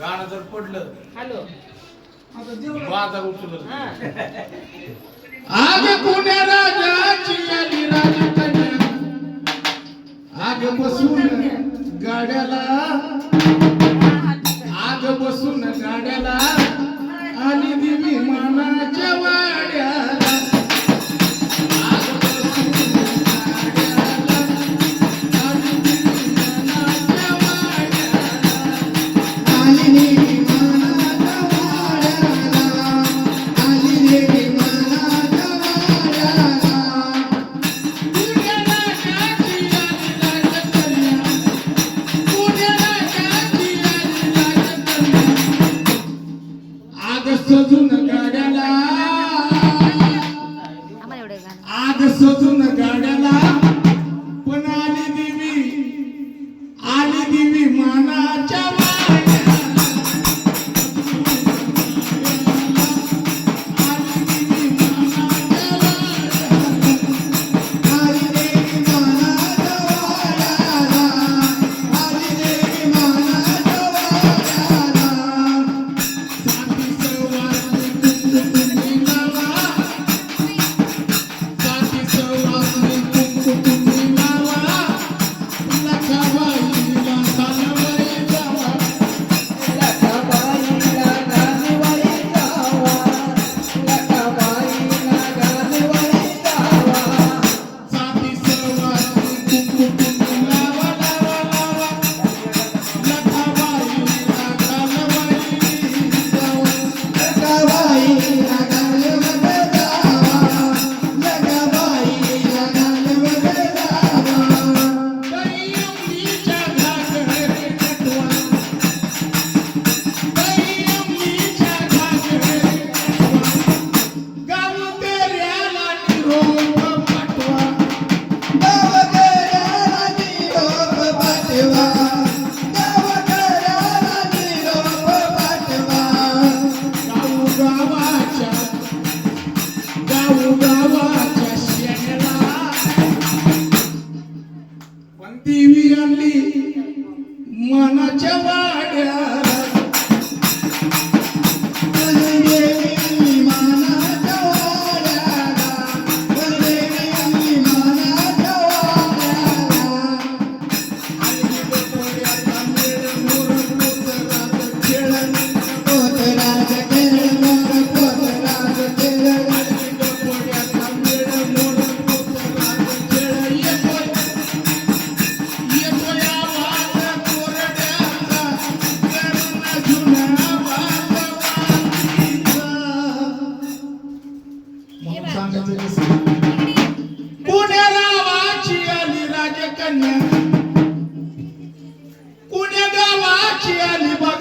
गाणं जर पडलं हॅलो. बाजार उचलत आग कोण्या राजाची आली राजकन्या. आग बसून गाड्याला. आग बसून गाड्याला. आली दिवी माना आग सजून गाड्याला. पण आली देवी आली देवी मानाच्या ಹಾಡ್ಯಾ कन्या कुण्या गावाची आली बघ